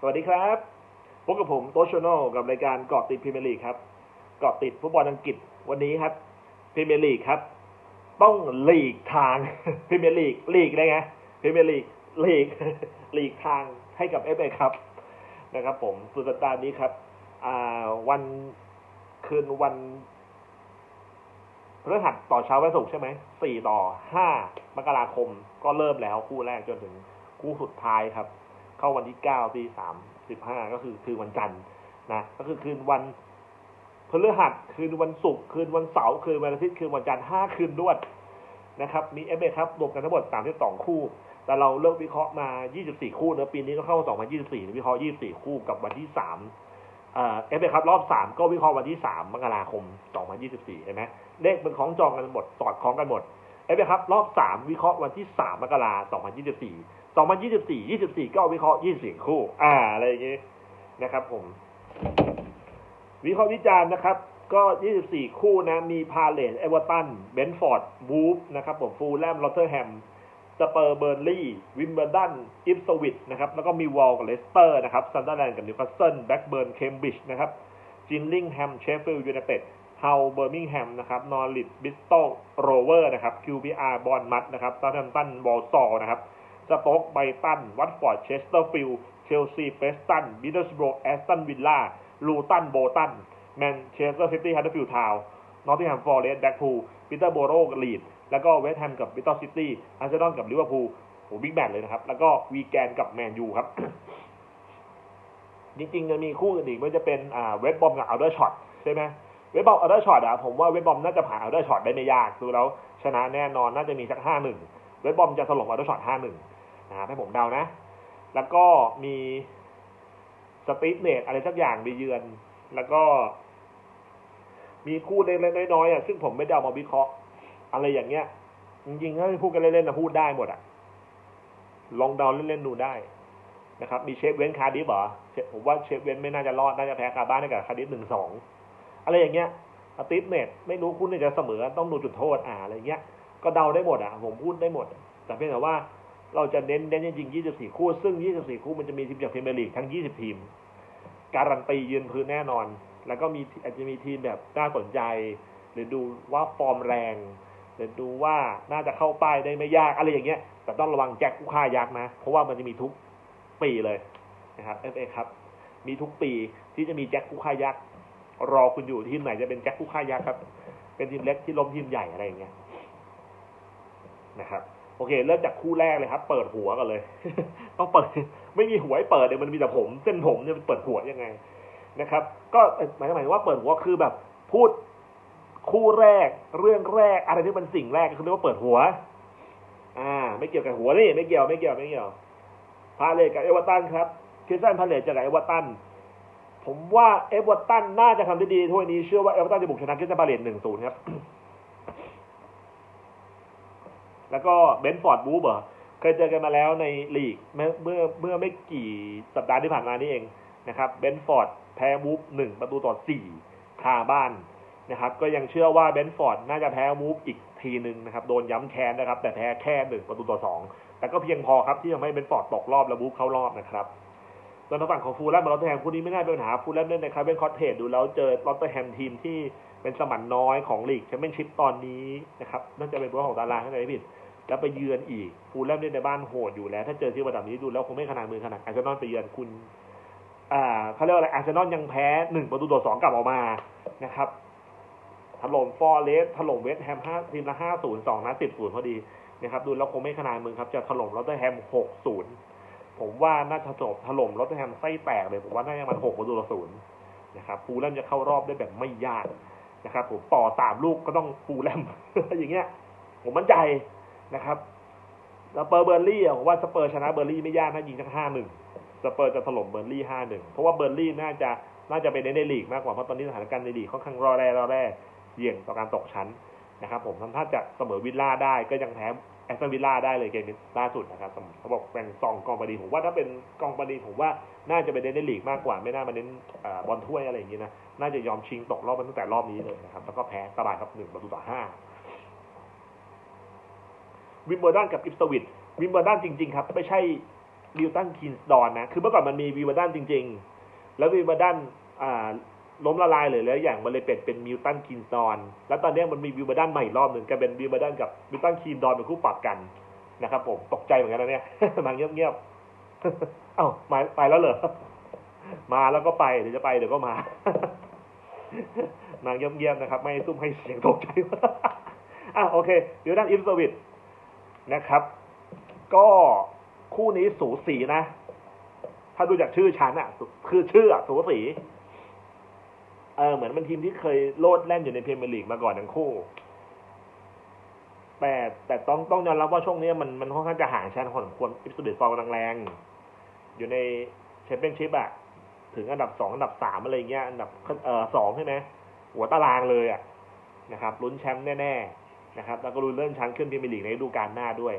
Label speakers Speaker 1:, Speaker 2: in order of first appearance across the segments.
Speaker 1: สวัสดีครับพบกับผมโตชโนกับรายการเกาะติดพรีเมียร์ลีกครับเกาะติดฟุตบอลอังกฤษวันนี้ครับพรีเมียร์ลีกครับ ต้องหลีกทางพรีเมียร์ลีกลีกได้ไงพรีเมียร์ลีกลีกหลีกทางให้กับเอฟเอครับนะครับ ผมสุดสัปดาห์นี้ครับอ่าวันคืนวันพฤหัสต่อเช้าวันศุกร์ใช่ไหมสี่ต่อห้ามกราคมก็เริ่มแล้วคู่แรกจนถึงคู่สุดท้ายครับ เข้าวันที่เก้าตีสามสิบห้าก็คือคืนวันจันทร์นะก็คือคืนวันพฤหัสคืนวันศุกร์คืนวันเสาร์คืนวันอาทิตย์คืนวันจันทร์ห้าคืนด้วยนะครับ มีเอฟเอครับรวมกันทั้งหมดสามสิบสองคู่ แต่เราเลือกวิเคราะห์มา24คู่นะปีนี้ก็เข้า2024วิเคราะห์24คู่กับวันที่3เอฟเอครับรอบ3ก็วิเคราะห์วันที่3มกราคม2024เห็นไหมเลขเป็นของจองกันหมดสอดคล้องกันหมดเอฟเอครับรอบ3วิเคราะห์วันที่3มกราคม2024 2024 24 ก็วิเคราะห์24 คู่ อ่า อะไรอย่างงี้นะครับ ผม วิเคราะห์วิจารณ์นะครับ ก็ 24 คู่นะ มีพาเลนเอเวอร์ตัน เบนฟอร์ด วูฟนะครับ ผม ฟูลแลมลอตเทอร์แฮม สเปอร์เบอร์ลี่ วิมเบลดัน อิฟสวิตนะครับ แล้วก็มีวอลกับเลสเตอร์นะครับ ซันเดอร์แลนด์กับนิวคาสเซิล แบ็กเบิร์น เคมบริดจ์นะครับ จินลิงแฮม เชฟฟิลด์ยูไนเต็ดเฮาเบอร์มิงแฮมนะครับ นอริดบิสโตโรเวอร์นะครับ QPR บอลมัดนะครับซา u ท h มตันบอลซอนะครับ สโต๊กไบตัน วัตฟอร์ด เชสเตอร์ฟิลด์ เชลซีเปสตันบิดเดิลสโบรแอสตันวิลล่า ลูตัน โบตัน แมนเชสเตอร์ซิตี้ฮัตเตอร์ฟิลด์ทาวนอตติงแฮมฟอร์เรสต์แบ็กพูลปีเตอร์โบโรกับลีด แล้วก็เวสต์แฮมกับบิตตอซิตี้อาร์เซนอลกับลิเวอร์พูลโหบิ๊กแมตช์เลยนะครับ แล้วก็วีแกนกับแมนยูครับ จริงๆจะมีคู่อื่นอีกไม่ว่าจะเป็นอ่าเวสต์บอมกับอัลเดอร์ช็อตใช่ไหมเวสต์บอมอัลเดอร์ช็อตอะผมว่าเวสต์บอมน่าจะผ่านอัลเดอร์ช็อตได้ไม่ยากดูแล้วชนะแน่นอนน่าจะมีสักห้าหนึ่งเวสต์บอมจะถล่มอัลเดอร์ช็อตห้าหนึ่ง นะครับให้ผมเดานะ แล้วก็มีสตีฟเนตอะไรสักอย่างไปเยือน แล้วก็มีคู่เล็กๆน้อยๆอะซึ่งผมไม่ได้เอามาวิเคราะห์ อะไรอย่างเงี้ย จริงๆถ้าพูดกันเล่นๆนะพูดได้หมดอะ ลองเดาเล่นๆดูได้นะครับ มีเชฟเว้นคาร์ดิฟเหรอผมว่าเชฟเว้นไม่น่าจะรอด น่าจะแพ้คาบ้านให้กับคาร์ดิฟหนึ่งสองอะไรอย่างเงี้ยสตีฟเนตไม่รู้คุณเนี่จะเสมอต้องดูจุดโทษอ่าอะไรเงี้ย ก็เดาได้หมดอะ ผมพูดได้หมด แต่เพียงแต่ว่า เราจะเน้นเน้นจริง 24 คู่ ซึ่ง 24 คู่มันจะมีทีมจากพรีเมียร์ลีกทั้ง 20 ทีม การันตียืนพื้นแน่นอน แล้วก็มีอาจจะมีทีมแบบน่าสนใจ หรือดูว่าฟอร์มแรง หรือดูว่าน่าจะเข้าป้ายได้ไม่ยากอะไรอย่างเงี้ย แต่ต้องระวังแจ็คคู่ค่ายักษ์นะ เพราะว่ามันจะมีทุกปีเลยนะครับ FA ครับ มีทุกปีที่จะมีแจ็คคู่ค่ายักษ์รอคุณอยู่ทีมไหนจะเป็นแจ็คคู่ค่ายักษ์ครับ เป็นทีมเล็กที่ล้มทีมใหญ่อะไรอย่างเงี้ยนะครับ โอเค เริ่มจากคู่แรกเลยครับ เปิดหัวกันเลย ต้องเปิด ไม่มีหัวให้เปิดเดี๋ยวมันมีแต่ผม เส้นผมเนี่ยเปิดหัวยังไงนะครับ ก็หมายหมายว่าเปิดหัวคือแบบพูดคู่แรก เรื่องแรกอะไรที่มันสิ่งแรกคือเรียกว่าเปิดหัว อ่า ไม่เกี่ยวกับหัวนี่ไม่เกี่ยวไม่เกี่ยวไม่เกี่ยวพาเลตกับเอเวอร์ตันครับคริสตันพาเลตจะกับเอเวอร์ตันผมว่าเอเวอร์ตันน่าจะทำได้ดีถ้วยนี้เชื่อว่าเอเวอร์ตันจะบุกชนะคริสตันพาเลตหนึ่งศูนย์ครับ แล้วก็เบนฟอร์ดบูเบอร์เคยเจอกันมาแล้วในลีกเมื่อเมื่อเมื่อไม่กี่สัปดาห์ที่ผ่านมานี่เองนะครับเบนฟอร์ดแพ้วูฟหนึ่งประตูต่อสี่คาบ้านนะครับ ก็ยังเชื่อว่าเบนฟอร์ดน่าจะแพ้วูฟอีกทีหนึ่งนะครับ โดนย้ำแค้นนะครับ แต่แพ้แค่หนึ่งประตูต่อสองแต่ก็เพียงพอครับที่ทำให้เบนฟอร์ดตกรอบและวูฟเข้ารอบนะครับส่วนทางฝั่งของฟูลแลมกับลอตเตอร์แฮมคู่นี้ไม่น่าเป็นปัญหาฟูลแลมเล่นในคาร์เบนคอร์เทสดูแล้วเจอลอตเตอร์แฮมทีมที่เป็นสมันน้อยของลีกแชมเปี้ยนชิพตอนนี้นะครับน่าจะเป็นพราะของตารางให้ไหนผิด แล้วไปเยือนอีกฟูลแลมเล่นในบ้านโหดอยู่แล้ว ถ้าเจอที่ระดับนี้ดูแล้วคงไม่ขนาดมือขนาดอาร์เซนอลไปเยือนคุณ อ่าเขาเรียกว่าอะไรอาร์เซนอลยังแพ้หนึ่งประตูต่อสองกลับออกมานะครับถล่มฟอร์เรสถล่มเวสต์แฮมห้าทีมละห้าศูนย์สองนัดสิบศูนย์พอดีนะครับดูแล้วคงไม่ขนาดมือครับจะถล่มลอตเตอร์แฮมหกศูนย์ผมว่าน่าจะจบถล่มลอตเตอร์แฮมไส้แตกเลยผมว่าน่าจะมันหกประตูต่อศูนย์นะครับฟูลแลมจะเข้ารอบได้แบบไม่ยากนะครับผมต่อสามลูกก็ต้องฟูลแลมอย่างเงี้ย ผมมั่นใจ นะครับสเปอร์เบอร์ลี่ผมว่าสเปอร์ชนะเบอร์ลี่ไม่ยากนะยิงสักห้าหนึ่งสเปอร์จะถล่มเบอร์ลี่ห้าหนึ่งเพราะว่าเบอร์ลี่น่าจะน่าจะเป็นในลีกมากกว่าเพราะตอนนี้สถานการณ์ในลีกค่อนข้างรอแร่รอแร่เสี่ยงต่อการตกชั้นนะครับ ผมทำท่าจะเสมอวิลล่าได้ก็ยังแพ้แอสตันวิลล่าได้เลยเกมนี้ล่าสุดนะครับเขาบอกเป็นซองกองบดีผมว่าถ้าเป็นกองบดีผมว่าน่าจะเป็นในลีกมากกว่าไม่น่ามาเน้นบอลถ้วยอะไรอย่างนี้นะน่าจะยอมชิงตกรอบมาตั้งแต่รอบนี้เลยนะครับแล้วก็แพ้สบายครับหนึ่งประตูต่อห้า วิมเบอร์ดันกับอิปสวิตวิมเบอร์ดันจริง ๆ ครับ ไม่ใช่วิลตันคินสดอนนะ คือเมื่อก่อนมันมีวิลตันจริง ๆ แล้ววิลตันล้มละลายเลยแล้วอย่างมันเลยเป็นเป็นมิลตันคินสดอน แล้วตอนนี้มันมีวิลตันใหม่รอบหนึ่งกลายเป็นวิลตันกับวิลตันคินดอนเป็นคู่ปรับกันนะครับผมตกใจเหมือนกันนะเนี่ยมาเงียบๆเอ้ามาไปแล้วเหรอมาแล้วก็ไปเดี๋ยวจะไปเดี๋ยวก็มา นางเงียบๆนะครับ ไม่ซุ่มให้เสียงตกใจอะโอเค เดี๋ยวด้านอิฟสวิต นะครับ ก็คู่นี้สูสีนะ ถ้าดูจากชื่อชั้นอะคือชื่ออะสูสีเออเหมือนมันทีมที่เคยโลดแล่นอยู่ในพรีเมียร์ลีกมาก่อนทั้งคู่ แต่แต่ต้องต้องยอมรับว่าช่วงนี้มันมันค่อนข้างจะห่างชั้นพอสมควรอิฟสวิตฟอร์มกำลังแรง อยู่ในแชมเปี้ยนชิพอะถึงอันดับสองอันดับสามอะไรเงี้ยอันดับเออสองใช่ไหมหัวตารางเลยอะนะครับลุ้นแชมป์แน่ ๆ นะครับแล้วก็ลุ้นเลื่อนชั้นขึ้นพรีเมียร์ลีกในฤดูกาลหน้าด้วย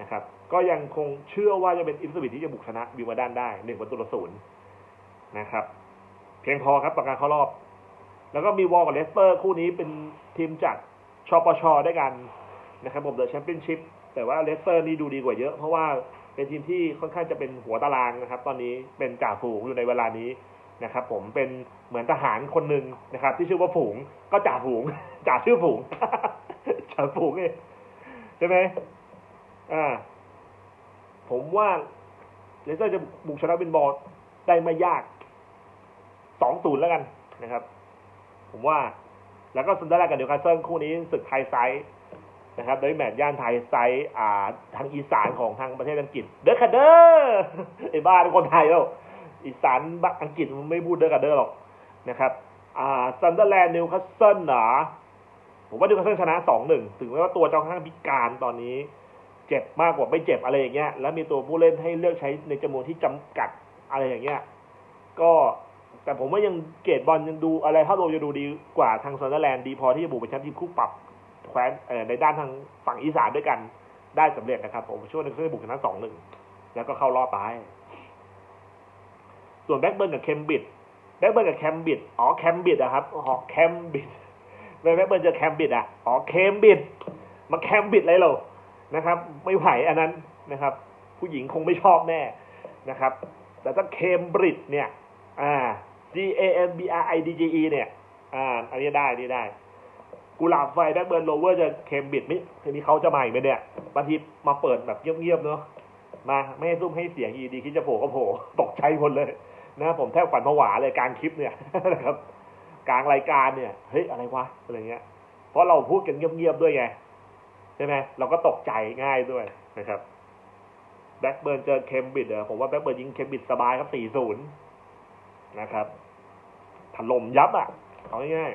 Speaker 1: นะครับก็ยังคงเชื่อว่าจะเป็นอิฟสวิตที่จะบุกชนะวิวมาดันได้หนึ่งประตูต่อศูนย์นะครับ เพียงพอครับต่อการเข้ารอบ แล้วก็มีวอลกับเลสเตอร์คู่นี้เป็นทีมจากชปชด้วยกันนะครับผมเดอะแชมเปี้ยนชิพแต่ว่าเลสเตอร์นี่ดูดีกว่าเยอะ เพราะว่าเป็นทีมที่ค่อนข้างจะเป็นหัวตารางนะครับ ตอนนี้เป็นจ่าฝูงอยู่ในเวลานี้นะครับ ผมเป็นเหมือนทหารคนหนึ่งนะครับ ที่ชื่อว่าฝูงก็จ่าฝูงจ่าชื่อฝูงาฝูงเองใช่ไหมอ่า ผมว่าเลเตอร์จะบุกชนะวินบอลได้ไม่ยากสองศูนย์แล้วกันนะครับ ผมว่า แล้วก็ซันเดอร์แลนด์กับนิวคาเซิลคู่นี้ศึกไทยไซส์นะครับโดยแมตช์ย่านไทยไซส์อ่า ทางอีสานของทางประเทศอังกฤษ เด้อคาเดอร์ไอ้บ้าเป็นคนไทยแล้ว อีสานอังกฤษมันไม่พูดเด้อคาเดอร์หรอกนะครับ อ่าซันเดอร์แลนด์นิวคาสเซิลเหรอ ผมว่านิวคาสเซิลชนะสองหนึ่งถึงแม้ว่าตัวเจ้าข้างพิการตอนนี้ เจ็บมากกว่าไม่เจ็บอะไรอย่างเงี้ย แล้วมีตัวผู้เล่นให้เลือกใช้ในจำนวนที่จำกัดอะไรอย่างเงี้ย ก็แต่ผมว่ายังเกรดบอลยังดูอะไรถ้าโดจะดูดีกว่าทางซันเดอร์แลนด์ดีพอที่จะบุกเป็นแชมป์ทีมคู่ปรับแคว้นเอ่อในด้านทางฝั่งอีสานด้วยกันได้สำเร็จนะครับ ผมช่วยในเครื่องบุกชนะสองหนึ่งแล้วก็เข้ารอบไป ส่วนแบ็กเบิร์นกับเคมบิดแบ็กเบิร์นกับแคมบิดอ๋อแคมบิดอะครับอ๋อแคมบิด ไม่แบ็กเบิร์นเจอแคมบิดอะอ๋อเคมบิดมาแคมบิดอะไรเหรอนะครับ ไม่ไหวอันนั้นนะครับ ผู้หญิงคงไม่ชอบแน่นะครับ แต่ถ้าเคมบริดเนี่ยอ่า G A M B R I D G E เนี่ยอ่าอันนี้ได้นี่ได้ กุหลาบไฟแบ็คเบิร์นโรเวอร์จะเคมบิดมิทีนี้เขาจะมาอีกไหมเนี่ยบางทีมาเปิดแบบเงียบๆเนาะมาไม่ให้ซุ่มให้เสียงอีดีคิดจะโผล่ก็โผล่ตกใจหมดเลยนะผมแทบฝันผวาเลยกลางคลิปเนี่ยนะครับ กลางรายการเนี่ยเฮ้ยอะไรวะอะไรเงี้ย เพราะเราพูดกันเงียบๆด้วยไงใช่ไหมเราก็ตกใจง่ายด้วยนะครับแบ็คเบิร์นเจอเคมบิดเออผมว่าแบ็คเบิร์นยิงเคมบิดสบายครับสี่ศูนย์นะครับถล่มยับอะเอาง่าย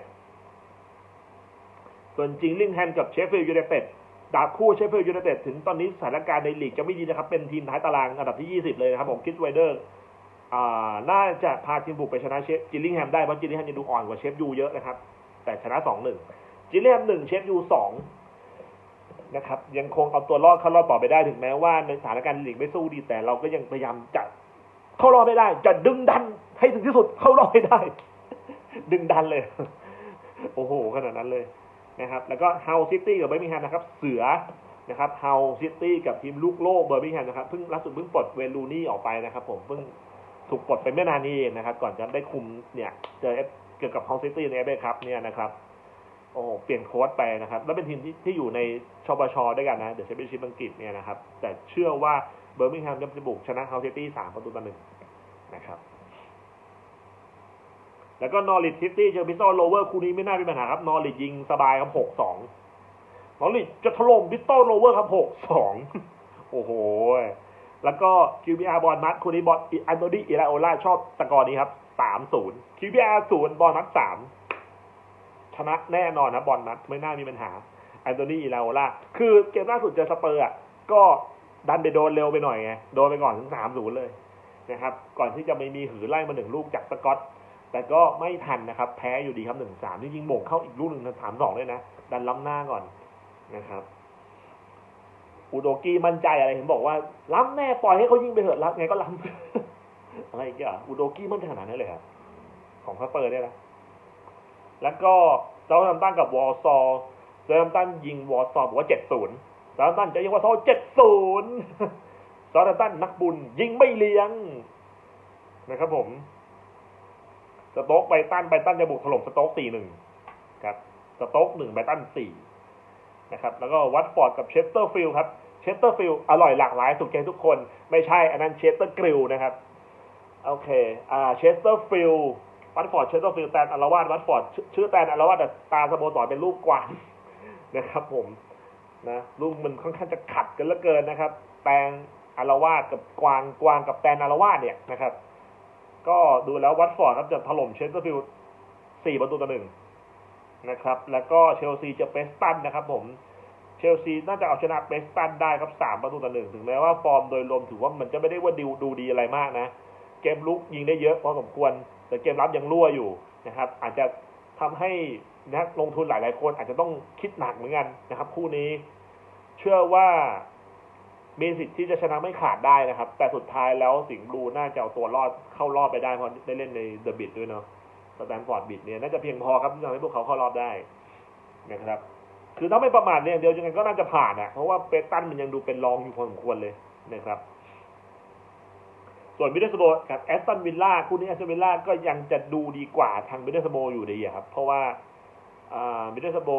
Speaker 1: ๆส่วนจริงลิงแฮมกับเชฟฟิลด์ยูไนเต็ดดาบคู่เชฟฟิลด์ยูไนเต็ดถึงตอนนี้สถานการณ์ในลีกจะไม่ดีนะครับ เป็นทีมท้ายตารางอันดับที่ 20 เลยนะครับผมคิดไวเดอร์ น่าจะพาทีมบุกไปชนะเชฟจิลลิงแฮมได้เพราะจิลลิงแฮมยังดูอ่อนกว่าเชฟยูเยอะนะครับ แต่ชนะสองหนึ่งจิลลิงแฮมหนึ่งเชฟยูสองนะครับ ยังคงเอาตัวรอดเข้ารอบต่อไปได้ถึงแม้ว่าในสถานการณ์ลีกไม่สู้ดีแต่เราก็ยังพยายามจะเข้ารอบไม่ได้ จะดึงดันให้ถึงที่สุดเข้ารอบให้ได้ ดึงดันเลย โอ้โหขนาดนั้นเลยนะครับ แล้วก็เฮาซิตี้กับเบอร์มิงแฮมนะครับ เสือนะครับเฮาซิตี้กับทีมลูกโลกเบอร์มิงแฮมนะครับเพิ่งล่าสุดเพิ่งปลดเวลูนี่ออกไปนะครับ ผมเพิ่ง ถูกปลดไปไม่นานนี้เองนะครับ ก่อนจะได้คุมเนี่ยเจอเกี่ยวกับเฮาซิตี้ในเอฟเอครับเนี่ยนะครับโอ้เปลี่ยนโค้ชไปนะครับ แล้วเป็นทีมที่ที่อยู่ในชปชด้วยกันนะ เดี๋ยวแชมเปี้ยนชิพอังกฤษเนี่ยนะครับ แต่เชื่อว่าเบอร์มิงแฮมจะบุกชนะเฮาซิตี้สามประตูต่อหนึ่งนะครับ แล้วก็นอริทซิตี้เจอพิสตอลโลเวอร์คู่นี้ไม่น่ามีปัญหาครับ นอริทยิงสบายครับหกสองนอริทจะถล่มพิสตอลโลเวอร์ครับหกสองโอ้โห แล้วก็ QBR บอลมัดคู่นี้บอลอันโตนีอิราโอล่าชอบสกอร์นี้ครับสามศูนย์ QBR ศูนย์บอลมัดสามชนะแน่นอนนะบอลมัดไม่น่ามีปัญหาอันโตนีอิราโอล่าคือเกมล่าสุดเจอสเปอร์อะก็ดันไปโดนเร็วไปหน่อยไงโดนไปก่อนถึงสามศูนย์เลยนะครับก่อนที่จะไม่มีหือไล่มาหนึ่งลูกจากสกอตแต่ก็ไม่ทันนะครับ แพ้อยู่ดีครับหนึ่งสามจริงๆโมงเข้าอีกลูกหนึ่งสามสองเลยนะ ดันล้ำหน้าก่อนนะครับ อุโดกี้มั่นใจอะไรเห็นบอกว่าล้ำแน่ปล่อยให้เขายิงไปเถอะล้ำไงก็ล้ำอะไรอีกอะอุโดกี้มั่นขนาดนั้นเลยครับของคัสเปอร์เนี่ยนะแล้วก็เจ้าทัมตันกับวอลซอเจ้าทัมตันยิงวอลซอบอกว่าเจ็ดศูนย์เจ้าทัมตันจะยิงวอลซอเจ็ดศูนย์ซอร์ตันนักบุญ ยิงไม่เลี้ยงนะครับผมสโต๊กไบตันไบตันจะบุกถล่มสโต๊กสี่หนึ่งครับสโต๊กหนึ่งไบตันสี่นะครับ แล้วก็วัตฟอร์ดกับเชสเตอร์ฟิลด์ครับ เชสเตอร์ฟิลอร่อยหลากหลายสุดใจทุกคน ไม่ใช่อันนั้นเชสเตอร์กริลนะครับ โอเค อ่าเชสเตอร์ฟิลวัตฟอร์ดเชสเตอร์ฟิลแตนอารวาสวัตฟอร์ดชื่อแตนอารวาสแต่ตาสโมสรเป็นรูปกวางนะครับผมนะรูปมันค่อนข้างจะขัดกันเหลือเกินนะครับ แตงอารวาสกับกวางกวางกับแตนอารวาสเนี่ยนะครับ ก็ดูแล้ววัตฟอร์ดครับจะถล่มเชสเตอร์ฟิลสี่ประตูต่อหนึ่งนะครับ แล้วก็เชลซีจะเปสตันนะครับผม ชลซีน่าจะเอาชนะเปสตันได้ครับสามประตูต่อหนึ่งถึงแม้ว่าฟอร์มโดยรวมถือว่ามันจะไม่ได้ว่าดูดูดีอะไรมากนะ เกมลุกยิงได้เยอะพอสมควร แต่เกมรับยังรั่วอยู่นะครับ อาจจะทำให้นักลงทุนหลายๆคนอาจจะต้องคิดหนักเหมือนกันนะครับ คู่นี้ เชื่อว่ามีสิทธิ์ที่จะชนะไม่ขาดได้นะครับ แต่สุดท้ายแล้วสิงห์บลูน่าจะเอาตัวรอดเข้ารอบไปได้เพราะได้เล่นในเดอะบิดด้วยเนาะสแตนฟอร์ดบิดเนี่ยน่าจะเพียงพอครับที่ทำให้พวกเขาเข้ารอบได้นะครับ คือถ้าไม่ประมาทเนี่ยเดียวยังไงก็น่าจะผ่านอะเพราะว่าเปตันมันยังดูเป็นรองอยู่พอสมควรเลยนะครับ ส่วนมิเดลสโบกับแอสตันวิลล่าคู่นี้แอสตันวิลล่าก็ยังจะดูดีกว่าทางมิเดลสโบอยู่ดีอะครับ เพราะว่ามิเดลสโบ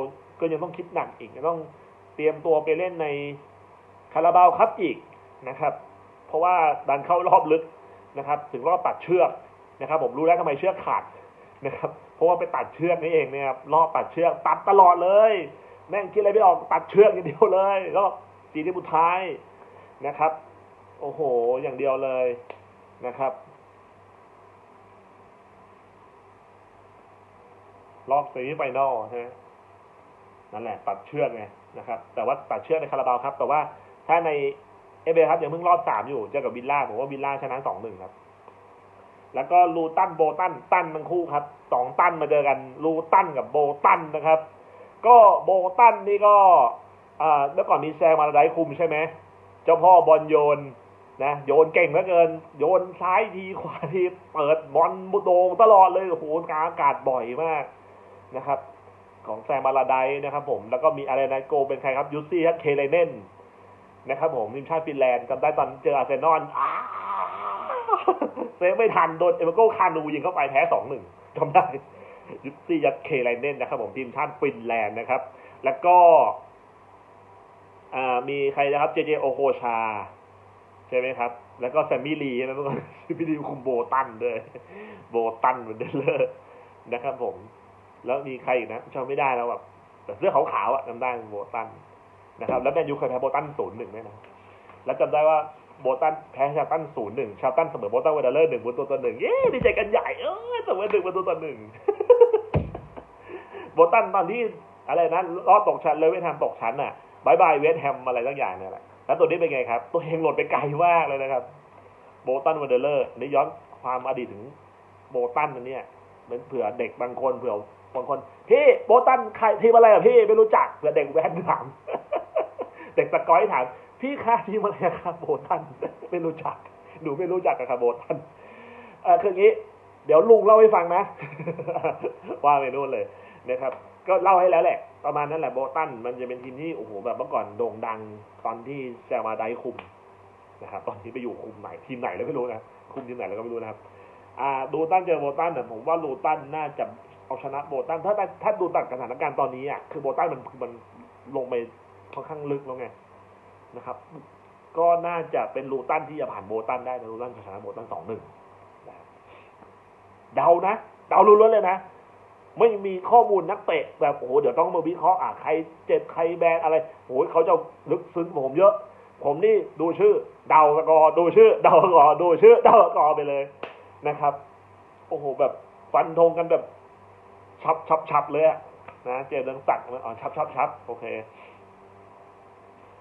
Speaker 1: ก็ยังต้องคิดหนักอีกต้องเตรียมตัวไปเล่นในคาราบาวครับอีกนะครับ เพราะว่าดันเข้ารอบลึกนะครับ ถึงรอบตัดเชือกนะครับ ผมรู้แล้วทำไมเชือกขาดนะครับ เพราะว่าไปตัดเชือกนี่เองเนี่ยครับรอบตัดเชือกตัดตลอดเลย แม่งคิดอะไรไม่ออกตัดเชือกอย่างเดียวเลยแล้วสีที่สุท้ายนะครับ โอ้โห อย่างเดียวเลยนะครับ รอบซีไฟนอลใช่ไหมนั่นแหละ ตัดเชือกไงนะครับ แต่ว่าตัดเชือกในคาราบาวครับ แต่ว่าถ้าในเอเบครับยังเพิ่งรอบสามอยู่ เจอกับวิลล่าผมว่าวิลล่าชนะสองหนึ่งครับ แล้วก็ลูตันโบตันตันทั้งคู่ครับสองตันมาเจอกัน ลูตันกับโบตันนะครับ ก็โบตันนี่ก็เมื่อก่อนมีแซงมาราไดคุมใช่ไหมเจ้าพ่อบอลโยนนะโยนเก่งเหลือเกิน โยนซ้ายทีขวาทีเปิดบอลบุโดงตลอดเลยโอ้โหกลางอากาศบ่อยมากนะครับ ของแซงมาลาไดนะครับผมแล้วก็มีอะไรนะโกเป็นใครครับยูซี่ฮัตเคเลเนนนะครับผมทีมชาติฟินแลนด์จำได้ตอนเจออาร์เซนอลอ้าเซฟไม่ทันโดนเอเมโกคานูยิงเข้าไปแพ้สองหนึ่งจำได้ ยูซี่ฮัตเคเลเนนนะครับ ผมทีมชาติฟินแลนด์นะครับ แล้วก็มีใครนะครับเจเจโอโคชา ใช่ไหมครับ แล้วก็แซมมี่ลีใช่ไหมเมื่อก่อนพี่ดีคุมโบตันด้วยโบตันเหมือนเดิมเลยนะครับผม แล้วมีใครอีกนะจำไม่ได้แล้วแบบแต่เสื้อขาวๆอะจำได้โบตันนะครับ แล้วแมนยูเคยแพ้โบตันศูนย์หนึ่งด้วยนะ แล้วจำได้ว่าโบตันแพ้ชาตันศูนย์หนึ่งชาตันเสมอโบตันเวเดอร์เลอร์หนึ่งประตูต่อหนึ่งเย้ดีใจกันใหญ่เออเสมอหนึ่งประตูต่อหนึ่ง โบตันตอนที่อะไรนะรอดตกชั้นเลยเวทแฮมตกชั้นอะบายบายเวทแฮมอะไรตั้งอย่างเนี่ยแหละแล้วตัวนี้เป็นไงครับ ตัวเฮงหล่นไปไกลมากเลยนะครับ โบตันวันเดอร์เลอร์นี่ย้อนความอดีตถึงโบตันอันเนี้ยเหมือนเผื่อเด็กบางคนเผื่อบางคนพี่โบตันใครทีมอะไรอะพี่ไม่รู้จักเผื่อเด็กแวนถามเด็กสกอยถามพี่คะทีมอะไรครับโบตันไม่รู้จักหนูไม่รู้จักกับครับโบตันเออคืออย่างนี้ เดี๋ยวลุงเล่าให้ฟังนะ ว่าไปนู่นเลย นะครับ ก็เล่าให้แล้วแหละ ประมาณนั้นแหละโบตันมันจะเป็นทีมที่โอ้โหแบบเมื่อก่อนโด่งดังตอนที่แซมาไดคุมนะครับ ตอนนี้ไปอยู่คุมไหนทีมไหนแล้วไม่รู้นะคุมทีมไหนแล้วก็ไม่รู้นะครับ อ่าดูตันเจอโบตันเนี่ยผมว่าลูตันน่าจะเอาชนะโบตันถ้าถ้าดูตัดสถานการณ์ตอนนี้อะคือโบตันมันมันลงไปค่อนข้างลึกแล้วไงนะครับ ก็น่าจะเป็นลูตันที่จะผ่านโบตันได้แต่ลูตันชนะโบตันสองหนึ่งเดานะเดาลุ้นๆเลยนะ ไม่มีข้อมูลนักเตะแบบโอ้โหเดี๋ยวต้องมาวิเคราะห์อะใครเจ็บใครแบนอะไรโอ้ยเขาจะลึกซึ้งผมเยอะ ผมนี่ดูชื่อ เดากอดูชื่อ เดากอดูชื่อ เดากอไปเลยนะครับ โอ้โหแบบฟันธงกันแบบชับชับชับเลยอะนะเจเรืองศักดิ์อ๋อชับชับชับโอเค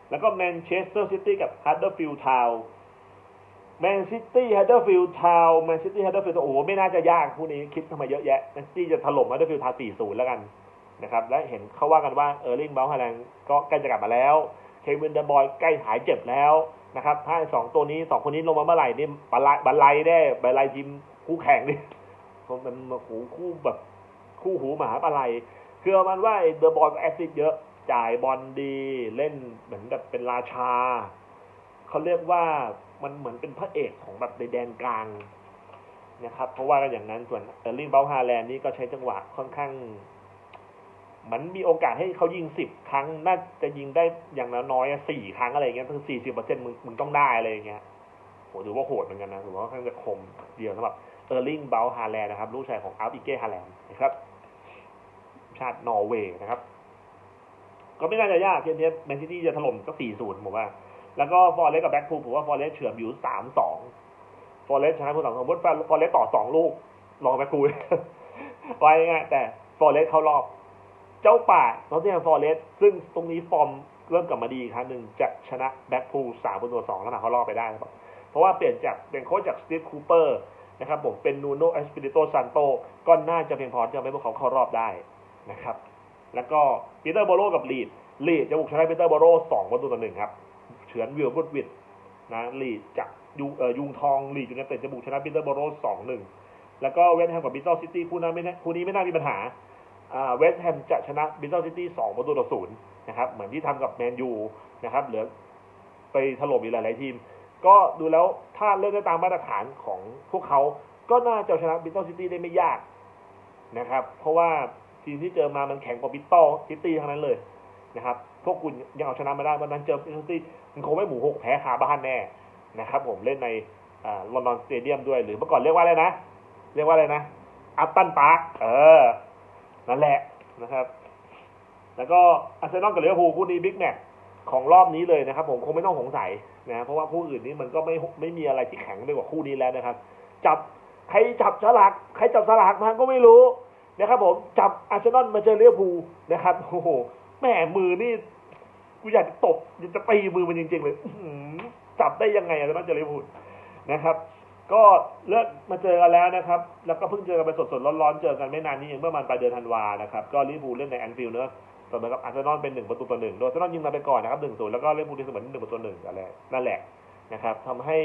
Speaker 1: แล้วก็แมนเชสเตอร์ซิตี้กับฮัตเดอร์ฟิลด์ทาวน์ แมนซิตี้ฮัตเดอร์ฟิลด์ทาวน์แมนซิตี้ฮัตเดอร์ฟิลด์โอ้โหไม่น่าจะยากคู่นี้คิดทำไมเยอะแยะแมนซิตี้จะถล่มฮัตเดอร์ฟิลด์ทาวน์4-0แล้วกันนะครับและเห็นเขาว่ากันว่าเออร์ลิงเบลฮาแลนด์ก็ใกล้จะกลับมาแล้วเควินเดอร์บอยใกล้หายเจ็บแล้วนะครับถ้าสองตัวนี้สองคนนี้ลงมาเมื่อไหร่นี่บัลไลบัลไลได้บัลไลทีมคู่แข่งนี่ผมเป็นมาหูคู่แบบคู่หูมหาบัลไลคือมันว่าเดอะบอลแอซิดเยอะจ่ายบอลดีเล่นเหมือนกับเป็นราชาเขาเรียกว่า มันเหมือนเป็นพระเอกของแบบในแดนกลางนะครับ เพราะว่ากันอย่างนั้นส่วนเออร์ลิงเบลฮาแลนด์นี่ก็ใช้จังหวะค่อนข้าง มันมีโอกาสให้เขายิงสิบครั้ง น่าจะยิงได้อย่างน้อยๆสี่ครั้งอะไรเงี้ยคือสี่สิบเปอร์เซ็นต์มึงมึงต้องได้อะไรเงี้ยโหถือว่าโหดเหมือนกันนะถือว่าค่อนข้างจะคมเดียวสำหรับเออร์ลิงเบลฮาแลนด์นะครับ ลูกชายของอัลติเก้ฮาแลนด์นะครับ ชาตินอร์เวย์นะครับ ก็ไม่น่าจะยากเกมนี้แมนซิตี้จะถล่มก็สี่ศูนย์ผมว่า แล้วก็ฟอร์เรสกับแบ็กพูลผมว่าฟอร์เรสเฉือนอยู่สามสองฟอร์เรสชนะผู้สองสมมติฟอร์เรสต่อสองลูกลองแบ็กพูไว้ง่ายแต่ฟอร์เรสเข้ารอบ เจ้าป่านอตติงแฮมฟอร์เรสซึ่งตรงนี้ฟอร์มเริ่มกลับมาดีอีกครั้งหนึ่งจะชนะแบ็กพูลสามประตูสองแล้วนะเขารอบไปได้ครับเพราะว่าเปลี่ยนจากเป็นโค้ชจากสตีฟคูเปอร์นะครับผมเป็นนูโนเอสปิริโตซันโตก็น่าจะเพียงพอที่จะทำให้พวกเขาเข้ารอบได้นะครับ แล้วก็ปีเตอร์โบโลกับลีดลีดจะบุกชนะปีเตอร์โบโลสองประตูต่อหนึ่งครับ ฉือนวิลบดวิดนะลีดจากยูเอ่อยุงทองลีดยูไนเต็ดจะบุกชนะปีเตอร์โบโลสองหนึ่งแล้วก็เวสต์แฮมกับบิสตัลซิตี้คู่นั้นไม่คู่นี้ไม่น่ามีปัญหาอ่าเวสต์แฮมจะชนะบิสตัลซิตี้สองประตูต่อศูนย์นะครับเหมือนที่ทำกับแมนยูนะครับเหลือไปถล่มอีกหลายๆทีม ก็ดูแล้วถ้าเล่นได้ตามมาตรฐานของพวกเขาก็น่าจะชนะบิสตัลซิตี้ได้ไม่ยากนะครับ เพราะว่าทีมที่เจอมามันแข็งกว่าบิสตัลซิตี้ทั้งนั้นเลย นะครับ พวกคุณยังเอาชนะมาได้วันนั้นเจอบิสตัลซิตี้มันคงไม่หมูหกแพ้คาบ้านแน่นะครับ ผมเล่นในลอนดอนสเตเดียมด้วยหรือเมื่อก่อนเรียกว่าอะไรนะ เรียกว่าอะไรนะอัปตันปาร์คเออ นั่นแหละนะครับ แล้วก็อาร์เซนอลกับลิเวอร์พูลคู่นี้บิ๊กแมตช์ของรอบนี้เลยนะครับ ผมคงไม่ต้องสงสัยนะเพราะว่าคู่อื่นนี้มันก็ไม่ไม่มีอะไรที่แข็งไปกว่าคู่นี้แล้วนะครับ จับใครจับฉลากใครจับฉลากมาก็ไม่รู้นะครับ ผมจับอาร์เซนอลมาเจอลิเวอร์พูลนะครับโอ้โห แหมมือนี่กูอยากจะตบอยากจะตีมือมันจริงๆเลยจับได้ยังไงอาร์เซนอลเจอลิเวอร์พูลนะครับ ก็เลิกมาเจอกันแล้วนะครับ แล้วก็เพิ่งเจอกันไปสดๆร้อนๆเจอกันไม่นานนี้เองเมื่อมันปลายเดือนธันวานะครับ ก็ลิเวอร์พูลเล่นในแอนฟิลด์เนอะเสมอกับอาร์เซนอลเป็นหนึ่งประตูต่อหนึ่งโดยอาร์เซนอลยิงมาไปก่อนนะครับหนึ่งศูนย์แล้วก็ลิเวอร์พูลที่เสมอหนึ่งประตูหนึ่งอะไรนั่นแหละนะครับทำให้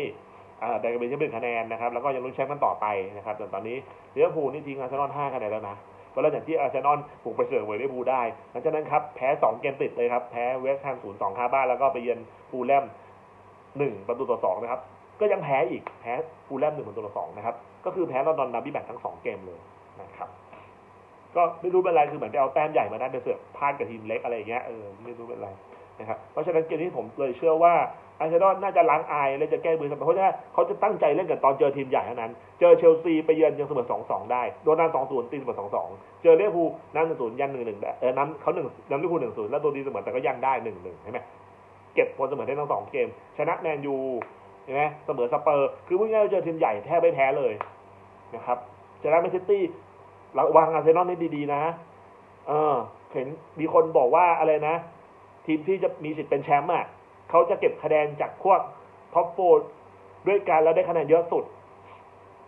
Speaker 1: อ่าแบ่งกันเป็นแชมป์คะแนนนะครับ แล้วก็ยังลุ้นแชมป์กันต่อไปนะครับแต่ตอนนี้ลิเวอร์พูลนี่ทิ้งอาร์เซนอลห้าคะแนนแล้วนะ ก็แล้วอย่างที่อาร์เซนอลบุกไปเสิร์ฟเวอร์ลิบูได้หลังจากนั้นครับแพ้สองเกมติดเลยครับ แพ้เวสต์แฮมศูนย์สองคาบ้านแล้วก็ไปเยือนฟูลแลมหนึ่งประตูต่อสองนะครับ ก็ยังแพ้อีกแพ้ฟูลแลมหนึ่งประตูต่อสองนะครับ ก็คือแพ้ลอนดอนดับบี้แบททั้งสองเกมเลยนะครับก็ไม่รู้เป็นไรคือเหมือนไปเอาแต้มใหญ่มาได้ไปเสือกพลาดกับทีมเล็กอะไรอย่างเงี้ยเออไม่รู้เป็นไร นะครับเพราะฉะนั้นเกมนี้ผมเลยเชื่อว่าอาร์เซนอลน่าจะล้างอายและจะแก้มือเสมอเพราะว่าเขาจะตั้งใจเล่นกันตอนเจอทีมใหญ่เท่านั้น เจอเชลซีไปเยือนยังเสมอสองสองได้ โดนนำสองศูนย์ตีเสมอสองสองเจอลิเวภูนำหนึ่งศูนย์ยันหนึ่งหนึ่งเออนำเขาหนึ่งนำลิเวอร์พูลหนึ่งศูนย์แล้วตัวดีเสมอแต่ก็ยังได้หนึ่งหนึ่งใช่ไหมเก็บผลเสมอได้ทั้งสองเกม ชนะแมนยูใช่ไหมเสมอสเปอร์ คือพูดง่ายๆเจอทีมใหญ่แทบไม่แพ้เลยนะครับชนะแมนซิตี้ระวังอาร์เซนอลให้ดีๆนะ เออเห็นมีคนบอกว่าอะไรนะ ทีมที่จะมีสิทธิ์เป็นแชมป์อะเขาจะเก็บคะแนนจากพวกท็อปโฟร์ด้วยกันแล้วได้คะแนนเยอะสุด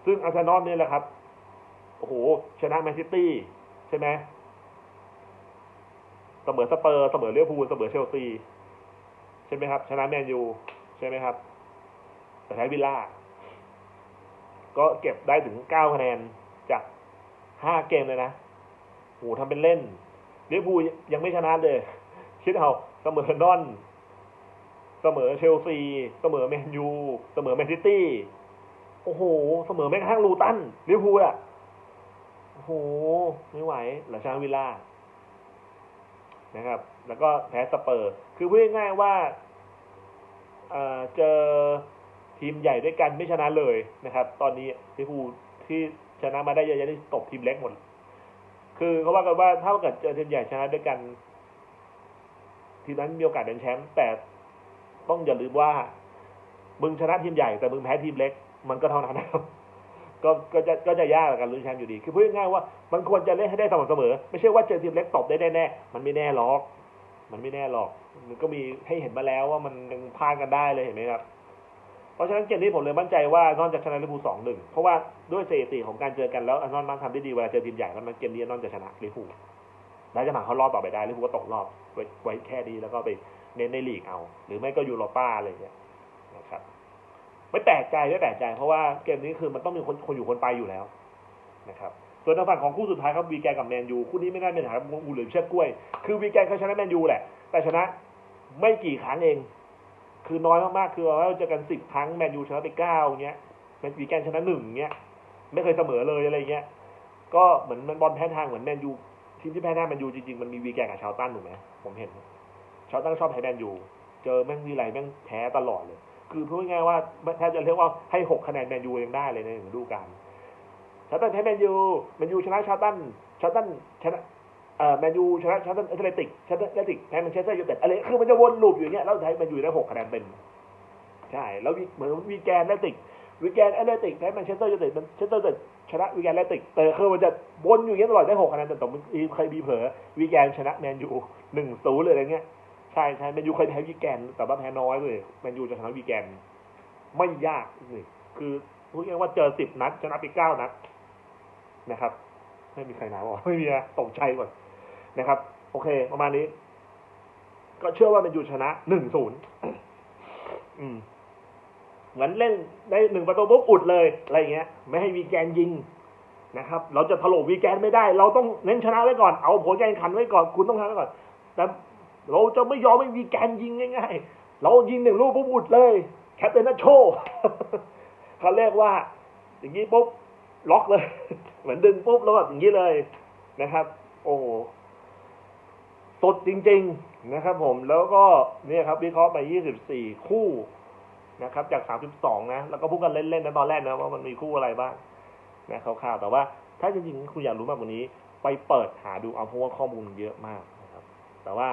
Speaker 1: ซึ่งอาร์เซนอลเนี่ยแหละครับ โอ้โห ชนะแมนซิตี้ใช่ไหมเสมอสเปอร์เสมอเลี้ยวพูลเสมอเชลซีใช่ไหมครับ ชนะแมนยูใช่ไหมครับ แต่แพ้วิลล่า ก็เก็บได้ถึงเก้าคะแนนจากห้าเกมเลยนะโหทำเป็นเล่นลิเวอร์พูลยังไม่ชนะเลย คิดเอา เสมอนอน เสมอเชลซี เสมอแมนยู เสมอแมนซิตี้ โอ้โห เสมอแม้กระทั่งลูตันลิเวอร์พูลอะโอ้โห ไม่ไหวหลังชนะวิลล่า นะครับ แล้วก็แพ้สเปอร์ คือพูดง่ายๆว่าเอ่อเจอทีมใหญ่ด้วยกันไม่ชนะเลยนะครับ ตอนนี้ลิเวอร์พูลที่ชนะมาได้เยอะๆที่ตกทีมเล็กหมด คือเขาว่ากันว่าถ้าเกิดเจอทีมใหญ่ชนะด้วยกัน ทีมนั้นมีโอกาสเป็นแชมป์แต่ต้องอย่าลืมว่า มึงชนะทีมใหญ่แต่มึงแพ้ทีมเล็ก มันก็เท่านั้นนะครับก็ก็จะก็จะยากกับการลุ้นแชมป์อยู่ดี คือพูดง่ายๆว่ามันควรจะเล่นให้ได้สม่ำเสมอ ไม่ใช่ว่าเจอทีมเล็กตบได้แน่ๆมันไม่แน่หรอก มันไม่แน่หรอก มันก็มีให้เห็นมาแล้วว่ามันยังพลาดกันได้เลยเห็นไหมครับ เพราะฉะนั้นเกมนี้ผมเลยมั่นใจว่านอนจะชนะลิเวอร์พูลสองหนึ่งเพราะว่าด้วยสถิติของการเจอกันแล้วอนอนมักทำได้ดีเวลาเจอทีมใหญ่แล้วมันเกมนี้อนอนจะชนะลิเวอร์พูล แล้วจะผ่านเขารอบต่อไปได้ลิเวอร์พูลก็ตกรอบไว้ไวแค่ดีแล้วก็ไปเน้นในลีกเอา หรือไม่ก็ยูโรป้าอะไรอย่างเงี้ยนะครับ ไม่แปลกใจไม่แปลกใจ เพราะว่าเกมนี้คือมันต้องมีคนคนอยู่คนไปอยู่แล้วนะครับส่วนทางฝั่งของคู่สุดท้ายครับวีแกนกับแมนยูคู่นี้ไม่น่าเป็นปัญหางูเหลือเชือกกล้วย คือวีแกนเขาชนะแมนยูแหละ แต่ชนะไม่กี่ครั้งเอง คือน้อยมากๆคือว่าเราเจอกันสิบครั้งแมนยูชนะไปเก้าเงี้ยแมนวีแกนชนะหนึ่งเงี้ยไม่เคยเสมอเลยอะไรเงี้ยก็เหมือนมันบอลแพ้ทางเหมือนแมนยู ทีมที่แพ้ทาแมนยูจริงๆ มันมีวีแกนกับชาวตันถูกไหมผมเห็น ชาวตันชอบแพ้แมนยู เจอแม่งวีไรแม่งแพ้ตลอดเลย คือพูดง่ายๆว่าแทบจะเรียกว่าให้หกคะแนนแมนยูยังได้เลยในหนึ่งฤดูกาลชาวตันแพ้แมนยูแมนยูชนะชาวตันชาวตันชนะเอ่อแมนยูชนะชาวตันแอตเลติกชาวตันแอตเลติกแพ้แมนเชสเตอร์ยูไนเต็ดอะไรคือมันจะวนลูปอยู่อย่างเงี้ยแล้วท้ายแมนยูได้หกคะแนนเป็นใช่แล้ววีเหมือนวีแกนแอตเลติก วีแกนแอตเลติกแพ้แมนเชสเตอร์ยูไนเต็ดแมนเชสเตอร์ยูไนเต็ดชนะวีแกนแอตเลติกแต่คือมันจะวนอยู่อย่างเงี้ยตลอดได้หกคะแนนแต่ต่อมันเคยมีเผลอวีแกนชนะแมนยูหนึ่งศูนย์เลยอะไรเงี้ยใช่ใช่แมนยูเคยแพ้วีแกนแต่ว่าแพ้น้อยเลยแมนยูจะชนะวีแกนไม่ยากนี่คือพูดง่ายว่าเจอสิบนัดชนะไปเก้านัดนะครับไม่มีใครหนาวหรอไม่มีนะตกใจก่อนนะครับ โอเค ประมาณนี้ ก็เชื่อว่าแมนยูชนะหนึ่งศูนย์อืม เหมือนเล่นได้หนึ่งประตูปุ๊บอุดเลยอะไรเงี้ย ไม่ให้วีแกนยิงนะครับ เราจะถล่มวีแกนไม่ได้ เราต้องเน้นชนะไว้ก่อนเอาผลการแข่งขันไว้ก่อนคุณต้องชนะไว้ก่อน แต่เราจะไม่ยอมให้วีแกนยิงง่ายๆ เรายิงหนึ่งลูกปุ๊บอุดเลยแคปเตนนัชโชเขาเรียกว่า อย่างนี้ปุ๊บล็อกเลย เหมือนดึงปุ๊บแล้วแบบอย่างนี้เลยนะครับ โอ้สดจริง ๆ นะครับผมแล้วก็เนี่ยครับวิเคราะห์ไป 24 คู่ นะครับ จาก 32 นะแล้วก็พูดกันเล่นๆนะตอนแรกนะว่ามันมีคู่อะไรบ้างนะคร่าวๆแต่ว่าถ้าจริงๆคุณอยากรู้มากกว่านี้ ไปเปิดหาดูเอาเพราะว่าข้อมูลเยอะมากนะครับ แต่ว่า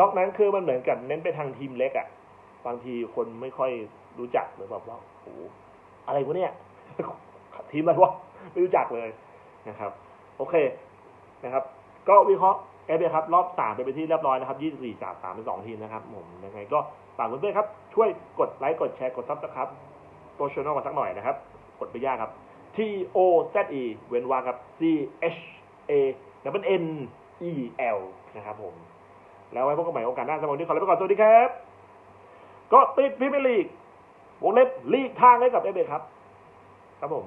Speaker 1: นอกนั้นคือมันเหมือนกับเน้นไปทางทีมเล็กอะ่ะบางทีคนไม่ค่อยรู้จักหรือแบบว่าโอ้โหอะไรวะเนี่ย ทีมอะไรวะไม่รู้จักเลยนะครับ โอเคนะครับ ก็วิเคราะห์เอฟครับ รอบสามไปเป็นที่เรียบร้อยนะครับยี่สิบสี่จากสามเป็นสองทีมนะครับผมยังไงก็ ฝากเพื่อนๆครับ ช่วยกดไลค์กดแชร์กดซับสไครต์ตัวช anel กันสักหน่อยนะครับ กดไปยากครับ T O Z E เว้นวรรคครับ C H A W N E L นะครับผม แล้วไว้พบกันใหม่โอกาสหน้าสำหรับวันนี้ขอลาไปก่อน สวัสดีครับ ก็ติดพรีเมียร์ลีกวงเล็บลีกทางให้กับเอเบครับ ครับผม